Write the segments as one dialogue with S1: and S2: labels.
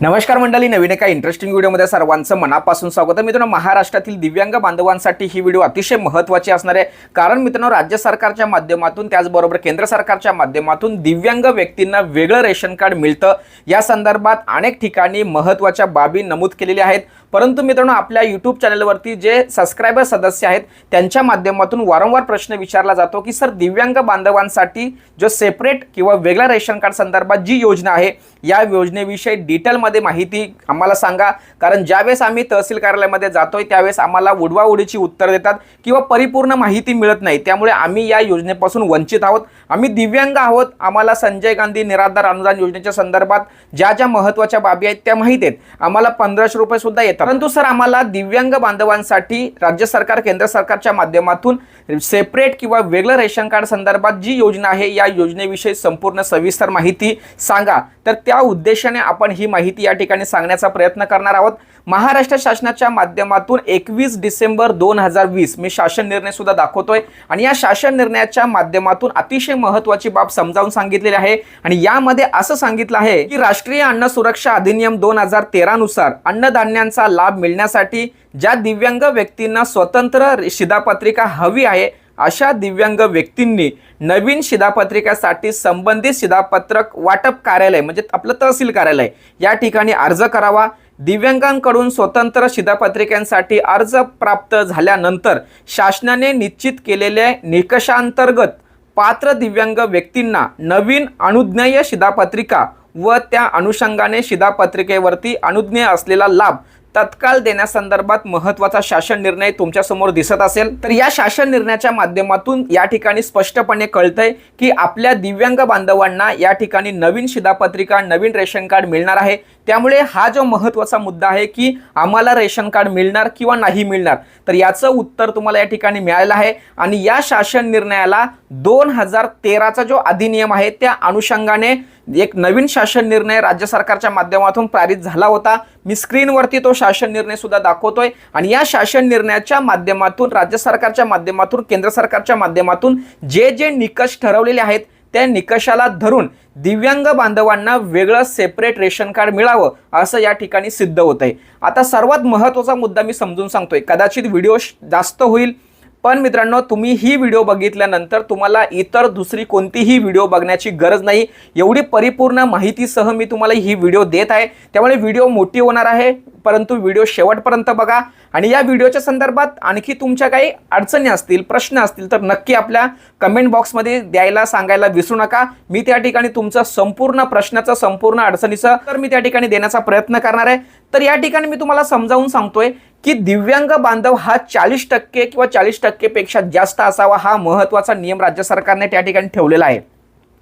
S1: नमस्कार मंडळी नवीन एका इंटरेस्टिंग व्हिडिओमध्ये सर्वांचं मनापासून स्वागत आहे. मित्रांनो महाराष्ट्रातील दिव्यांग बांधवांसाठी ही व्हिडिओ अतिशय महत्त्वाची असणार आहे. कारण मित्रांनो राज्य सरकारच्या माध्यमातून त्याचबरोबर केंद्र सरकारच्या माध्यमातून दिव्यांग व्यक्तींना वेगळं रेशन कार्ड मिळतं. या संदर्भात अनेक ठिकाणी महत्त्वाच्या बाबी नमूद केलेल्या आहेत. परंतु मित्रांनो आपल्या यूट्यूब चॅनलवरती जे सबस्क्रायबर सदस्य आहेत त्यांच्या माध्यमातून वारंवार प्रश्न विचारला जातो की सर दिव्यांग बांधवांसाठी जो सेपरेट किंवा वेगळ्या रेशन कार्ड संदर्भात जी योजना आहे या योजनेविषयी डिटेलमध्ये माहिती आम्हाला सांगा. कारण ज्यावेळेस आम्ही तहसील कार्यालयामध्ये जातोय त्यावेळेस आम्हाला उडवाउडीची उत्तर देतात किंवा परिपूर्ण माहिती मिळत नाही. त्यामुळे आम्ही या योजनेपासून वंचित आहोत. आम्ही दिव्यांग आहोत. आम्हाला संजय गांधी निराधार अनुदान योजनेच्या संदर्भात ज्या ज्या महत्त्वाच्या बाबी आहेत त्या माहिती आहेत. आम्हाला पंधराशे रुपये सुद्धा येतात. परंतु सर आम्हाला दिव्यांग बांधवांसाठी राज्य सरकार केंद्र सरकारच्या माध्यमातून सेपरेट किंवा वेगळं रेशन कार्ड संदर्भात जी योजना आहे या योजनेविषयी संपूर्ण सविस्तर माहिती सांगा. तर त्या उद्देशाने आपण ही माहिती या ठिकाणी सांगण्याचा प्रयत्न करणार आहोत. महाराष्ट्र शासनाच्या माध्यमातून एकवीस डिसेंबर दोन हजार वीस मी शासन निर्णय सुद्धा दाखवतोय. आणि या शासन निर्णयाच्या माध्यमातून अतिशय महत्वाची बाब समजावून सांगितलेली आहे. आणि यामध्ये असं सांगितलं आहे की राष्ट्रीय अन्न सुरक्षा अधिनियम दोन हजार तेरानुसार अन्नधान्यांचा लाभ मिळण्यासाठी ज्या दिव्यांग व्यक्तींना स्वतंत्र शिधापत्रिका हवी आहे अशा दिव्यांग व्यक्तींनी नवीन शिधापत्रिकासाठी संबंधित शिधापत्रक वाटप कार्यालय म्हणजे आपलं तहसील कार्यालय या ठिकाणी अर्ज करावा. दिव्यांगांकडून स्वतंत्र शिधापत्रिकांसाठी अर्ज प्राप्त झाल्यानंतर शासनाने निश्चित केलेल्या निकषांतर्गत पात्र दिव्यांग व्यक्तींना नवीन अनुज्ञेय शिधापत्रिका व त्या अनुषंगाने शिधापत्रिकेवरती अनुज्ञेय असलेला लाभ तत्काळ देण्यासंदर्भात महत्त्वाचा शासन निर्णय तुमच्यासमोर दिसत असेल तर या शासन निर्णयाच्या माध्यमातून या ठिकाणी स्पष्टपणे कळतंय की आपल्या दिव्यांग बांधवांना या ठिकाणी नवीन शिधापत्रिका नवीन रेशन कार्ड मिळणार आहे. त्यामुळे हा जो महत्त्वाचा मुद्दा आहे की आम्हाला रेशन कार्ड मिळणार किंवा नाही मिळणार तर याचं उत्तर तुम्हाला या ठिकाणी मिळालेलं आहे. आणि या शासन निर्णयाला दोन हजार तेराचा जो अधिनियम आहे त्या अनुषंगाने एक नवीन शासन निर्णय राज्य सरकारच्या माध्यमातून पारित झाला होता. मी स्क्रीनवरती तो शासन निर्णय सुद्धा दाखवतोय. आणि या शासन निर्णयाच्या माध्यमातून राज्य सरकारच्या माध्यमातून केंद्र सरकारच्या माध्यमातून जे जे निकष ठरवलेले आहेत त्या निकषाला धरून दिव्यांग बांधवांना वेगळं सेपरेट रेशन कार्ड मिळावं असं या ठिकाणी सिद्ध होत आहे आता सर्वात महत्त्वाचा मुद्दा मी समजून सांगतोय. कदाचित व्हिडिओ जास्त होईल पण मित्रांनो तुम्ही ही व्हिडिओ बघितल्यानंतर तुम्हाला इतर दुसरी कोणतीही व्हिडिओ बघण्याची गरज नाही. एवढी परिपूर्ण माहितीसह मी तुम्हाला ही व्हिडिओ देत आहे. त्यामुळे व्हिडिओ मोठी होणार आहे. परंतु व्हिडिओ शेवटपर्यंत बघा. आणि या व्हिडिओच्या संदर्भात आणखी तुमच्या काही अडचणी असतील प्रश्न असतील तर नक्की आपल्या कमेंट बॉक्समध्ये द्यायला सांगायला विसरू नका. मी त्या ठिकाणी तुमचं संपूर्ण प्रश्नाचं संपूर्ण अडचणीचं तर मी त्या ठिकाणी देण्याचा प्रयत्न करणार आहे. तर या ठिकाणी मी तुम्हाला समजावून सांगतोय की दिव्यांग बांधव हा चाळीस टक्के किंवा चाळीस टक्केपेक्षा जास्त असावा हा महत्त्वाचा नियम राज्य सरकारने त्या ठिकाणी ठेवलेला आहे.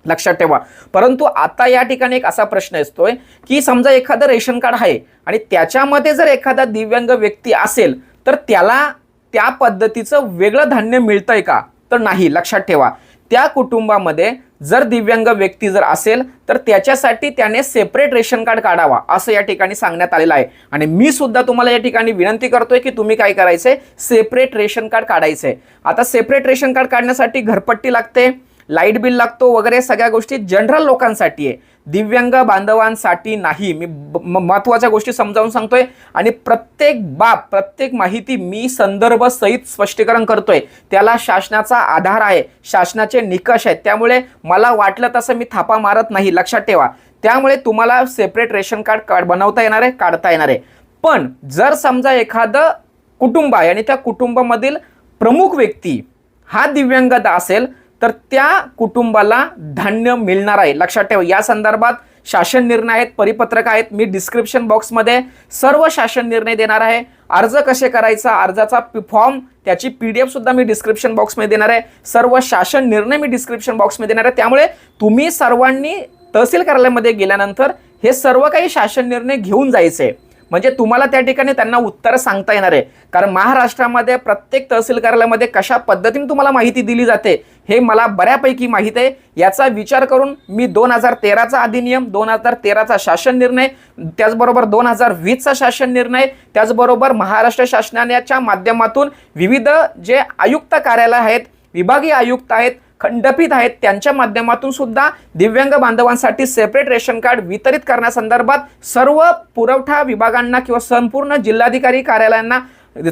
S1: लक्षात ठेवा. परंतु आता या ठिकाणी एक असा प्रश्न असतोय की समजा एखादं रेशन कार्ड आहे आणि त्याच्यामध्ये जर एखादा दिव्यांग व्यक्ती असेल तर त्याला त्या पद्धतीचं वेगळं धान्य मिळतंय का? तर नाही लक्षात ठेवा. त्या कुटुंबामध्ये जर दिव्यांग व्यक्ती जर असेल तर त्याच्यासाठी त्याने सेपरेट रेशन कार्ड काढावा असं या ठिकाणी सांगण्यात आलेलं आहे. आणि मी सुद्धा तुम्हाला या ठिकाणी विनंती करतोय की तुम्ही काय करायचंय? सेपरेट रेशन कार्ड काढायचंय. आता सेपरेट रेशन कार्ड काढण्यासाठी घरपट्टी लागते. लाइट बिल लागतो वगैरे सगळ्या गोष्टी जनरल लोकांसाठी आहे. दिव्यांग बांधवांसाठी नाही. मी म- महत्त्वाच्या गोष्टी समजावून सांगतोय आणि प्रत्येक बाब प्रत्येक माहिती मी संदर्भ सहित स्पष्टीकरण करतोय. त्याला शासनाचा आधार आहे शासनाचे निकष आहेत. त्यामुळे मला वाटलं तसं मी थापा मारत नाही लक्षात ठेवा. त्यामुळे तुम्हाला सेपरेट रेशन कार्ड कार्ड बनवता येणार आहे काढता येणार आहे. पण जर समजा एखादं कुटुंब आहे आणि त्या कुटुंबामधील प्रमुख व्यक्ती हा दिव्यांगता असेल तर त्या कुटुंबाला धान्य मिळणार आहे. लक्षात ठेवा या संदर्भात शासन निर्णय आहेत परिपत्रक आहेत. मी डिस्क्रिप्शन बॉक्समध्ये सर्व शासन निर्णय देणार आहे. अर्ज कसे करायचा अर्जाचा फॉर्म त्याची पी डी एफ सुद्धा मी डिस्क्रिप्शन बॉक्समध्ये देणार आहे. सर्व शासन निर्णय मी डिस्क्रिप्शन बॉक्समध्ये देणार आहे. त्यामुळे तुम्ही सर्वांनी तहसील कार्यालयामध्ये गेल्यानंतर हे सर्व काही शासन निर्णय घेऊन जायचे. म्हणजे तुम्हाला त्या ठिकाणी त्यांना उत्तर सांगता येणार आहे. कारण महाराष्ट्रामध्ये प्रत्येक तहसील कार्यालयामध्ये कशा पद्धतीने तुम्हाला माहिती दिली जाते हे मला बऱ्यापैकी माहीत आहे. याचा विचार करून मी दोन हजार तेराचा अधिनियम दोन हजार तेराचा शासन निर्णय त्याचबरोबर दोन हजार वीसचा शासन निर्णय त्याचबरोबर महाराष्ट्र शासनाच्या माध्यमातून विविध जे आयुक्त कार्यालय आहेत विभागीय आयुक्त आहेत खंडपीठ आहेत. त्यांच्या माध्यमातून सुद्धा दिव्यांग बांधवांसाठी सेपरेट रेशन कार्ड वितरित करण्यासंदर्भात सर्व पुरवठा विभागांना किंवा संपूर्ण जिल्हाधिकारी कार्यालयांना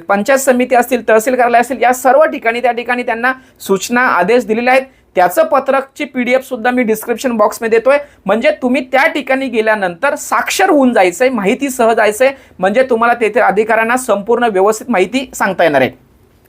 S1: पंचायत समिती असतील तहसील कार्यालय असतील या सर्व ठिकाणी त्या ठिकाणी त्यांना सूचना आदेश दिलेले आहेत. त्याचं पत्रकची पी डी एफ सुद्धा मी डिस्क्रिप्शन बॉक्समध्ये देतोय. म्हणजे तुम्ही त्या ठिकाणी गेल्यानंतर साक्षर होऊन जायचंय माहिती सह जायचंय. म्हणजे तुम्हाला तेथे अधिकाऱ्यांना संपूर्ण व्यवस्थित माहिती सांगता येणार आहे.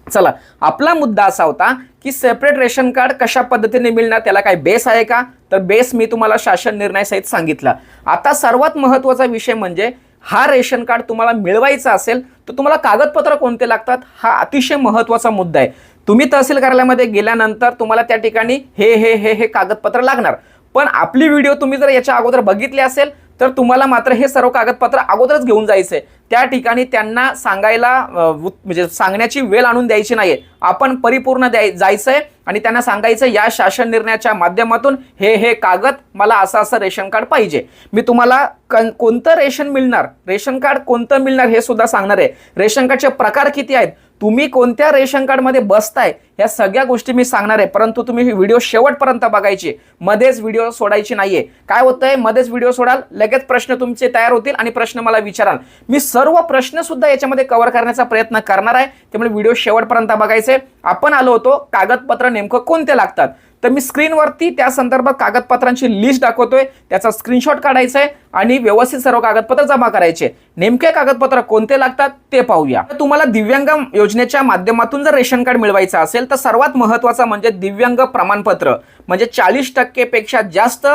S1: चला आपला मुद्दा असा होता की सेपरेट रेशन कार्ड कशा पद्धतीने मिळणार त्याला काय बेस आहे का? तर बेस मी तुम्हाला शासन निर्णय सहित सांगितला. आता सर्वात महत्त्वाचा विषय म्हणजे हा रेशन कार्ड तुम्हाला मिळवायचा असेल तर तुम्हाला कागदपत्र कोणते लागतात? हा अतिशय महत्त्वाचा मुद्दा आहे. तुम्ही तहसील कार्यालयामध्ये गेल्यानंतर तुम्हाला त्या ठिकाणी हे हे हे हे कागदपत्र लागणार. पण आपली व्हिडिओ तुम्ही जर याच्या अगोदर बघितली असेल तर तुम्हाला मात्र हे सर्व कागदपत्र अगोदरच घेऊन जायचंय. त्या ठिकाणी त्यांना सांगायला म्हणजे सांगण्याची वेळ आणून द्यायची नाही आपण परिपूर्ण द्याय जायचंय आणि त्यांना सांगायचं या शासन निर्णयाच्या माध्यमातून हे हे कागद मला असं असं रेशन कार्ड पाहिजे. मी तुम्हाला कन- कोणतं रेशन मिळणार? रेशन कार्ड कोणतं मिळणार हे सुद्धा सांगणार आहे. रेशन कार्डचे प्रकार किती आहेत? तुम्ही कोणत्या रेशन कार्डमध्ये बसताय या सगळ्या गोष्टी मी सांगणार आहे. परंतु तुम्ही ही व्हिडिओ शेवटपर्यंत बघायची. मध्येच व्हिडिओ सोडायची नाहीये. काय होतंय? मध्येच व्हिडिओ सोडाल लगेच प्रश्न तुमचे तयार होतील आणि प्रश्न मला विचाराल. मी सर्व प्रश्न सुद्धा याच्यामध्ये कव्हर करण्याचा प्रयत्न करणार आहे. त्यामुळे व्हिडिओ शेवटपर्यंत बघायचे. आपण आलो होतो कागदपत्र नेमकं कोणते लागतात? तर मी स्क्रीनवरती त्या संदर्भात कागदपत्रांची लिस्ट दाखवतोय. त्याचा स्क्रीनशॉट काढायचा आहे आणि व्यवस्थित सर्व कागदपत्र जमा करायचे. नेमके कागदपत्र कोणते लागतात ते पाहूया. तर तुम्हाला दिव्यांग योजनेच्या माध्यमातून जर रेशन कार्ड मिळवायचं असेल तर सर्वात महत्वाचं म्हणजे दिव्यांग प्रमाणपत्र. म्हणजे चाळीस टक्केपेक्षा जास्त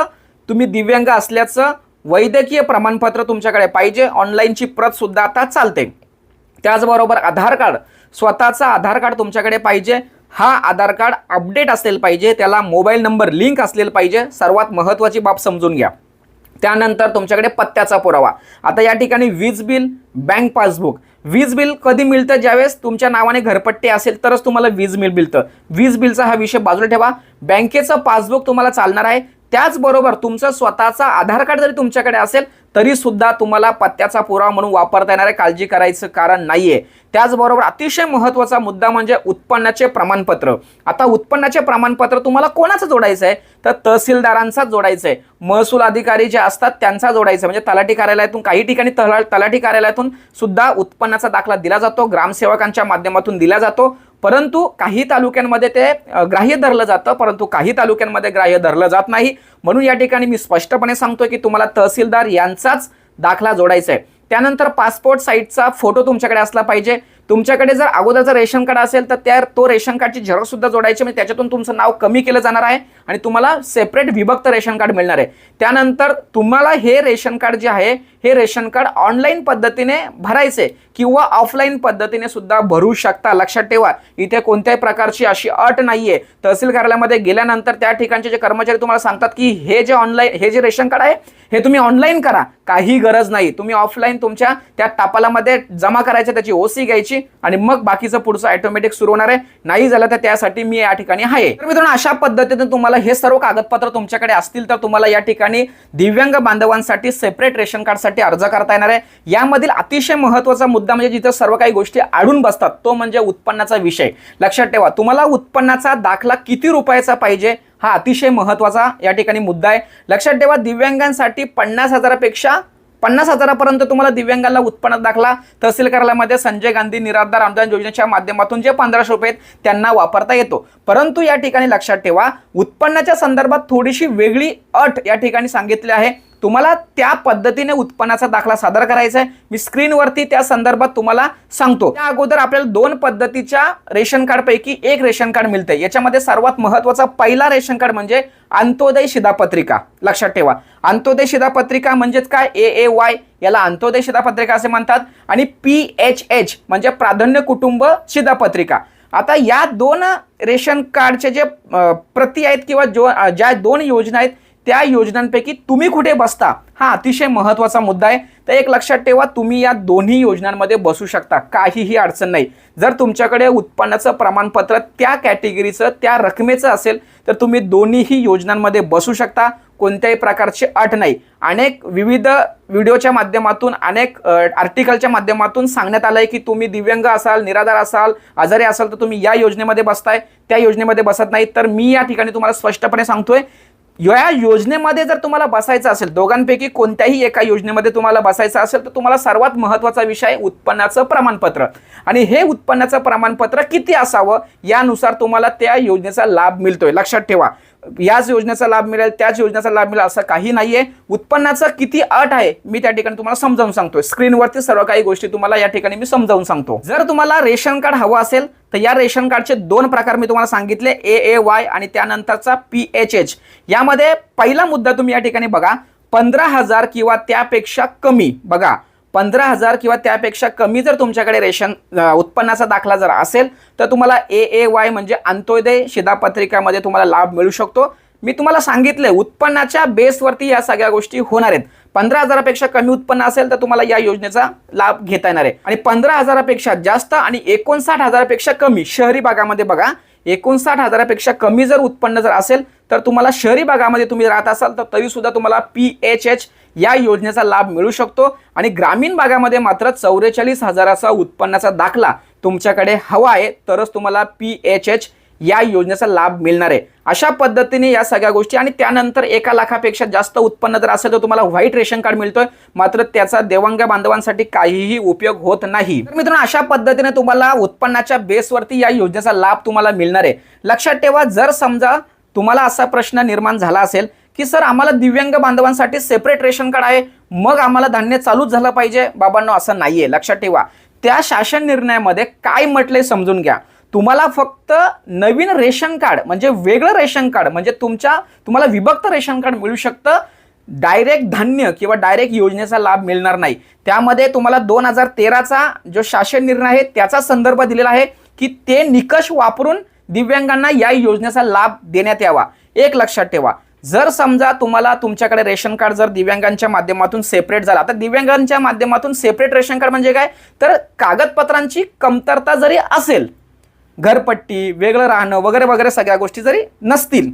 S1: तुम्ही दिव्यांग असल्याचं वैद्यकीय प्रमाणपत्र तुमच्याकडे पाहिजे. ऑनलाईनची प्रत सुद्धा आता चालते. त्याचबरोबर आधार कार्ड. स्वतःचा आधार कार्ड तुमच्याकडे पाहिजे. हा आधार कार्ड अपडेट असलेला पाहिजे त्याला मोबाईल नंबर लिंक असलेलं पाहिजे सर्वात महत्त्वाची बाब समजून घ्या. त्यानंतर तुमच्याकडे पत्त्याचा पुरावा. आता या ठिकाणी वीज बिल बँक पासबुक. वीज बिल कधी मिळतं? ज्यावेळेस तुमच्या नावाने घरपट्टी असेल तरच तुम्हाला वीज बिल मिळतं. वीज बिलचा हा विषय बाजूला ठेवा. बँकेचं पासबुक तुम्हाला चालणार आहे. त्याचबरोबर तुमचं स्वतःचा आधार कार्ड जरी तुमच्याकडे असेल तरी सुद्धा तुम्हाला पत्त्याचा पुरावा म्हणून वापरता येणारे काळजी करायचं कारण नाहीये. त्याचबरोबर अतिशय महत्त्वाचा मुद्दा म्हणजे उत्पन्नाचे प्रमाणपत्र. आता उत्पन्नाचे प्रमाणपत्र तुम्हाला कोणाचं जोडायचं आहे? तर तहसीलदारांचाच जोडायचं आहे महसूल अधिकारी जे असतात त्यांचा जोडायचं म्हणजे तलाठी कार्यालयातून काही ठिकाणी तला तलाठी कार्यालयातून सुद्धा उत्पन्नाचा दाखला दिला जातो ग्रामसेवकांच्या माध्यमातून दिला जातो. परंतु काही तालुक्यांमध्ये ते ग्राह्य धरलं जातं परंतु काही तालुक्यांमध्ये ग्राह्य धरलं जात नाही. म्हणून या ठिकाणी मी स्पष्टपणे सांगतोय की तुम्हाला तहसीलदार यांचाच दाखला जोडायचा आहे त्यानंतर पासपोर्ट साईजचा फोटो तुमच्याकडे असला पाहिजे. तुमच्याकडे जर अगोदरचं रेशन कार्ड असेल तर त्या तो रेशन कार्डची झेरॉक्स सुद्धा जोडायची म्हणजे त्याच्यातून तुमचं नाव कमी केलं जाणार आहे आणि तुम्हाला सेपरेट विभक्त रेशन कार्ड मिळणार आहे. त्यानंतर तुम्हाला हे रेशन कार्ड जे आहे हे रेशन कार्ड ऑनलाईन पद्धतीने भरायचे किंवा ऑफलाईन पद्धतीने सुद्धा भरू शकता. लक्षात ठेवा इथे कोणत्याही प्रकारची अशी अट नाहीये. तहसील कार्यालयामध्ये गेल्यानंतर त्या ठिकाणचे जे कर्मचारी तुम्हाला सांगतात की हे जे ऑनलाईन हे जे रेशन कार्ड आहे हे तुम्ही ऑनलाईन करा. काही गरज नाही. तुम्ही ऑफलाईन तुमच्या त्या टापालामध्ये जमा करायचं त्याची ओसी घ्यायची आणि मग बाकीचं पुढचं ऑटोमॅटिक सुरू होणार आहे. नाही झालं तर त्यासाठी मी या ठिकाणी आहे. तर मित्रांनो अशा पद्धतीने तुम्हाला हे सर्व कागदपत्र तुमच्याकडे असतील तर तुम्हाला या ठिकाणी दिव्यांग बांधवांसाठी सेपरेट रेशन कार्डसाठी अर्ज करता येणार आहे. यामधील अतिशय महत्त्वाचा मुद्दा म्हणजे जिथं सर्व काही गोष्टी आढळून बसतात तो म्हणजे उत्पन्नाचा विषय. लक्षात ठेवा तुम्हाला उत्पन्नाचा दाखला किती रुपयाचा पाहिजे हा अतिशय महत्त्वाचा या ठिकाणी मुद्दा आहे. लक्षात ठेवा दिव्यांगांसाठी पन्नास हजारापेक्षा पन्नास हजारापर्यंत तुम्हाला दिव्यांगांना उत्पन्न दाखला तहसील कार्यालयामध्ये संजय गांधी निराधार अनुदान योजनेच्या माध्यमातून जे पंधराशे रुपये आहेत, त्यांना वापरता येतो. परंतु या ठिकाणी लक्षात ठेवा उत्पन्नाच्या संदर्भात थोडीशी वेगळी अट या ठिकाणी सांगितली आहे. तुम्हाला त्या पद्धतीने उत्पन्नाचा दाखला सादर करायचा आहे मी स्क्रीनवरती त्या संदर्भात तुम्हाला सांगतो. त्या अगोदर आपल्याला दोन पद्धतीच्या रेशन कार्ड पैकी एक रेशन कार्ड मिळते याच्यामध्ये सर्वात महत्त्वाचा पहिला रेशन कार्ड म्हणजे अंत्योदय शिधापत्रिका. लक्षात ठेवा. अंत्योदय शिधापत्रिका म्हणजेच काय? ए ए वाय याला अंत्योदय शिधापत्रिका असे म्हणतात आणि पी एच एच म्हणजे प्राधान्य कुटुंब शिधापत्रिका. आता या दोन रेशन कार्डचे जे प्रती आहेत किंवा जो ज्या दोन योजना आहेत त्या योजनांपैकी तुम्ही कुठे बसता हा अतिशय महत्त्वाचा मुद्दा आहे. तर एक लक्षात ठेवा तुम्ही या दोन्ही योजनांमध्ये बसू शकता. काहीही अडचण नाही. जर तुमच्याकडे उत्पन्नाचं प्रमाणपत्र त्या कॅटेगरीचं त्या रकमेचं असेल तर तुम्ही दोन्हीही योजनांमध्ये बसू शकता. कोणत्याही प्रकारची अट नाही. अनेक विविध व्हिडिओच्या माध्यमातून अनेक आर्टिकलच्या माध्यमातून सांगण्यात आलंय की तुम्ही दिव्यांग असाल निराधार असाल आजारी असाल तर तुम्ही या योजनेमध्ये बसताय. त्या योजनेमध्ये बसत नाही. तर मी या ठिकाणी तुम्हाला स्पष्टपणे सांगतोय या योजनेमध्ये जर तुम्हाला बसायचं असेल दोघांपैकी कोणत्याही एका योजनेमध्ये तुम्हाला बसायचं असेल तर तुम्हाला सर्वात महत्त्वाचा विषय उत्पन्नाचं प्रमाणपत्र. आणि हे उत्पन्नाचं प्रमाणपत्र किती असावं? यानुसार तुम्हाला त्या योजनेचा लाभ मिळतोय. लक्षात ठेवा. याच योजनेचा लाभ मिळेल त्याच योजनेचा लाभ मिळेल असं काही नाहीये. उत्पन्नाचं किती अट आहे मी त्या ठिकाणी तुम्हाला समजावून सांगतोय. स्क्रीनवरती सर्व काही गोष्टी तुम्हाला या ठिकाणी मी समजावून सांगतो. जर तुम्हाला रेशन कार्ड हवं असेल तर या रेशन कार्डचे दोन प्रकार मी तुम्हाला सांगितले ए ए वाय आणि त्यानंतरचा पी एच एच यामध्ये पहिला मुद्दा तुम्ही या ठिकाणी बघा पंधरा हजार किंवा त्यापेक्षा कमी. बघा पंधरा हजार किंवा त्यापेक्षा कमी जर तुमच्याकडे रेशन उत्पन्नाचा दाखला जर असेल तर तुम्हाला ए ए वाय म्हणजे अंत्योदय शिधापत्रिकामध्ये तुम्हाला लाभ मिळू शकतो. मी तुम्हाला सांगितले उत्पन्नाच्या बेसवरती या सगळ्या गोष्टी होणार आहेत. पंधरा हजारापेक्षा कमी उत्पन्न असेल तर तुम्हाला या योजनेचा लाभ घेता येणार आहे. आणि पंधरा हजारापेक्षा जास्त आणि एकोणसाठ हजारापेक्षा कमी शहरी भागामध्ये बघा एकोणसाठ हजारापेक्षा कमी जर उत्पन्न जर असेल तर तुम्हाला शहरी भागामध्ये तुम्ही राहत असाल तर तरी सुद्धा तुम्हाला पी एच एच या योजनेचा लाभ मिळू शकतो आणि ग्रामीण भागामध्ये मात्र चौवेचाळीस हजाराचा उत्पन्नाचा दाखला तुमच्याकडे हवा आहे तरच तुम्हाला पी एच एच या योजनेचा लाभ मिळणार आहे. अशा पद्धतीने या सगळ्या गोष्टी आणि त्यानंतर एका लाखापेक्षा जास्त उत्पन्न जर असेल तर तुम्हाला व्हाईट रेशन कार्ड मिळतोय मात्र त्याचा देवांग बांधवांसाठी काहीही उपयोग होत नाही. तर मित्रांनो अशा पद्धतीने तुम्हाला उत्पन्नाच्या बेसवरती या योजनेचा लाभ तुम्हाला मिळणार आहे. लक्षात ठेवा जर समजा तुम्हाला असा प्रश्न निर्माण झाला असेल की सर आम्हाला दिव्यांग बांधवांसाठी सेपरेट रेशन कार्ड आहे. मग आम्हाला धान्य चालूच झालं पाहिजे. बाबांनो असं नाहीये. लक्षात ठेवा. त्या शासन निर्णयामध्ये काय म्हटले समजून घ्या. तुम्हाला फक्त नवीन रेशन कार्ड म्हणजे वेगळं रेशन कार्ड म्हणजे तुमच्या तुम्हाला विभक्त रेशन कार्ड मिळू शकतं. डायरेक्ट धान्य किंवा डायरेक्ट योजनेचा लाभ मिळणार नाही. त्यामध्ये तुम्हाला दोन हजार तेराचा जो शासन निर्णय आहे त्याचा संदर्भ दिलेला आहे की ते निकष वापरून दिव्यांगांना या योजनेचा लाभ देण्यात यावा. एक लक्षात ठेवा. जर समजा तुम्हाला तुमच्याकडे रेशन कार्ड जर दिव्यांगांच्या माध्यमातून सेपरेट झाला तर दिव्यांगांच्या माध्यमातून सेपरेट रेशन कार्ड म्हणजे काय? तर कागदपत्रांची कमतरता जरी असेल घरपट्टी वेगळं राहणं वगैरे वगैरे सगळ्या गोष्टी जरी नसतील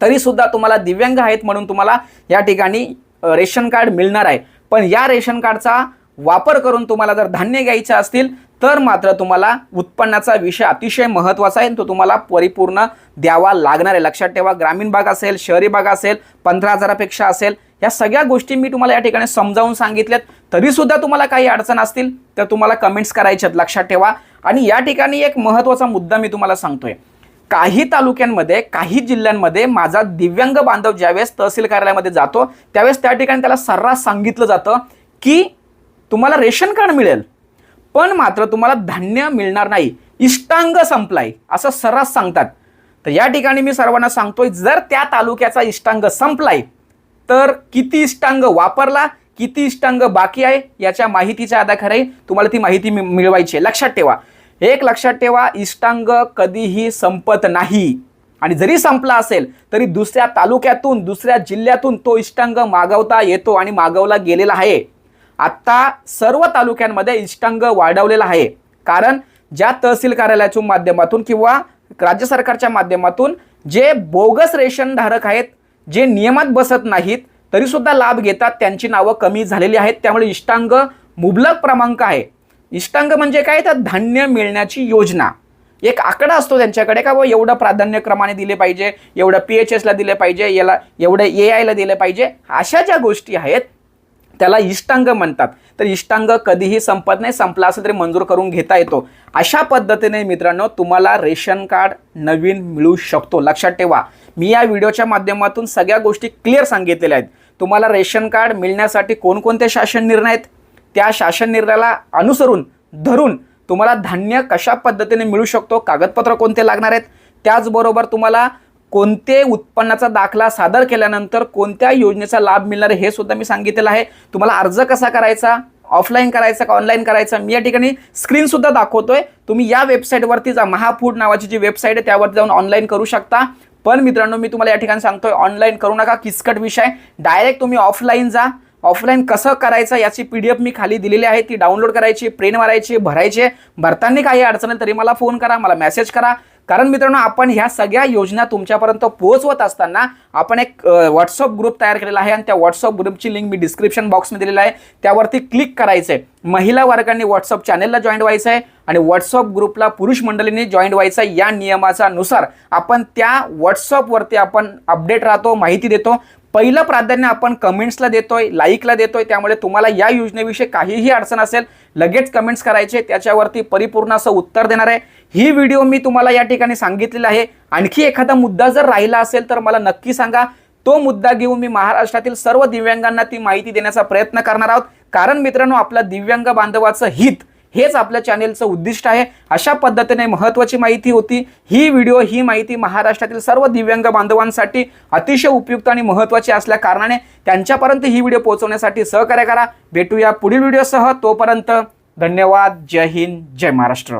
S1: तरी सुद्धा तुम्हाला दिव्यांग आहेत म्हणून तुम्हाला या ठिकाणी रेशन कार्ड मिळणार आहे. पण या रेशन कार्डचा वापर करून तुम्हाला जर धान्य घ्यायचं असतील तर मात्र तुम्हाला उत्पन्नाचा विषय अतिशय महत्त्वाचा आहे. तो तुम्हाला परिपूर्ण द्यावा लागणार आहे. लक्षात ठेवा ग्रामीण भाग असेल शहरी भाग असेल पंधरा हजारापेक्षा असेल या सगळ्या गोष्टी मी तुम्हाला या ठिकाणी समजावून सांगितल्यात. तरी सुद्धा तुम्हाला काही अडचण असतील तर तुम्हाला कमेंट्स करायच्यात लक्षात ठेवा. आणि या ठिकाणी एक महत्त्वाचा मुद्दा मी तुम्हाला सांगतोय. काही तालुक्यांमध्ये काही जिल्ह्यांमध्ये माझा दिव्यांग बांधव ज्यावेळेस तहसील कार्यालयामध्ये जातो त्यावेळेस त्या ठिकाणी त्याला सर्रास सांगितलं जातं की तुम्हाला रेशन कार्ड मिळेल. पण मात्र तुम्हाला धान्य मिळणार नाही. इष्टांग संपलाय असं सर्रास सांगतात. तर या ठिकाणी मी सर्वांना सांगतोय जर त्या तालुक्याचा इष्टांग संपलाय तर किती इष्टांग वापरला किती इष्टांग बाकी आहे याच्या माहितीच्या आधारे तुम्हाला ती माहिती मि- मिळवायची आहे. लक्षात ठेवा. एक लक्षात ठेवा इष्टांग कधीही संपत नाही. आणि जरी संपला असेल तरी दुसऱ्या तालुक्यातून दुसऱ्या जिल्ह्यातून तो इष्टांग मागवता येतो आणि मागवला गेलेला आहे. आत्ता सर्व तालुक्यांमध्ये इष्टांग वाढवलेला आहे. कारण ज्या तहसील कार्यालयाच्या माध्यमातून किंवा राज्य सरकारच्या माध्यमातून जे बोगस रेशन धारक आहेत जे नियमात बसत नाहीत तरी सुद्धा लाभ घेतात त्यांची नावं कमी झालेली आहेत. त्यामुळे इष्टांग मुबलक क्रमांक आहे. इष्टांग म्हणजे काय? तर धान्य मिळण्याची योजना. एक आकडा असतो त्यांच्याकडे का बुवा एवढं प्राधान्यक्रमाने दिले पाहिजे एवढं पी एच एसला दिले पाहिजे याला एवढं ए आयला दिले पाहिजे. अशा ज्या गोष्टी आहेत त्याला इष्टांग म्हणतात. तर इष्टांग कधीही संपत नाही संपला असेल तरी मंजूर करून घेता येतो. अशा पद्धतीने मित्रांनो तुम्हाला रेशन कार्ड नवीन मिळू शकतो. लक्षात ठेवा. मी या व्हिडिओच्या माध्यमातून सगळ्या गोष्टी क्लिअर सांगितलेल्या आहेत. तुम्हाला रेशन कार्ड मिळण्यासाठी कोणकोणते शासन निर्णय आहेत? त्या शासन निर्णयाला अनुसरून धरून तुम्हाला धान्य कशा पद्धतीने मिळू शकतो कागदपत्र कोणते लागणार आहेत? त्याचबरोबर तुम्हाला कोणते उत्पन्नाचा दाखला सादर केल्यानंतर कोणत्या योजनेचा लाभ मिळणार हे सुद्धा मी सांगितलेलं आहे. तुम्हाला अर्ज कसा करायचा? ऑफलाईन करायचा का ऑनलाईन करायचा? मी या ठिकाणी स्क्रीनसुद्धा दाखवतोय. तुम्ही या वेबसाईटवरती जा. महाफूड नावाची जी वेबसाईट आहे त्यावर जाऊन ऑनलाईन करू शकता. पण मित्रांनो मी तुम्हाला या ठिकाणी सांगतोय ऑनलाईन करू नका. किचकट विषय डायरेक्ट तुम्ही ऑफलाईन जा. ऑफलाईन कसं करायचं याची पी डी एफ मी खाली दिलेली आहे. ती डाउनलोड करायची प्रिंट मारायची भरायची भरताना काही अडचण तरी मला फोन करा मला मेसेज करा. कारण मित्रांनो आपण ह्या सगळ्या योजना तुमच्यापर्यंत पोहोचवत असताना आपण एक व्हॉट्सअप ग्रुप तयार केलेला आहे आणि त्या व्हॉट्सअप ग्रुपची लिंक मी डिस्क्रिप्शन बॉक्समध्ये दिलेला आहे. त्यावरती क्लिक करायचं आहे महिला वर्गांनी व्हॉट्सअप चॅनेलला जॉईन व्हायचं आहे आणि व्हॉट्सअप ग्रुपला पुरुष मंडळींनी जॉईन व्हायचं आहे या नियमाचा नुसार आपण त्या व्हॉट्सअपवरती आपण अपडेट राहतो माहिती देतो. पहिलं प्राधान्य आपण कमेंट्सला देतोय लाईकला देतोय त्यामुळे तुम्हाला या योजनेविषयी काहीही अडचण असेल लगेच कमेंट्स करायचे त्याच्यावरती परिपूर्ण असं उत्तर देणार आहे. ही व्हिडिओ मी तुम्हाला या ठिकाणी सांगितलेला आहे. आणखी एखादा मुद्दा जर राहिला असेल तर मला नक्की सांगा. तो मुद्दा घेऊन मी महाराष्ट्रातील सर्व दिव्यांगांना ती माहिती देण्याचा प्रयत्न करणार आहोत. कारण मित्रांनो आपल्या दिव्यांग बांधवाचं हित हेच आपल्या चॅनेलचं उद्दिष्ट आहे. अशा पद्धतीने महत्त्वाची माहिती होती. ही व्हिडिओ ही माहिती महाराष्ट्रातील सर्व दिव्यांग बांधवांसाठी अतिशय उपयुक्त आणि महत्त्वाची असल्या कारणाने त्यांच्यापर्यंत ही व्हिडिओ पोहोचवण्यासाठी सहकार्य करा. भेटूया पुढील व्हिडिओसह. तोपर्यंत धन्यवाद. जय हिंद. जय महाराष्ट्र.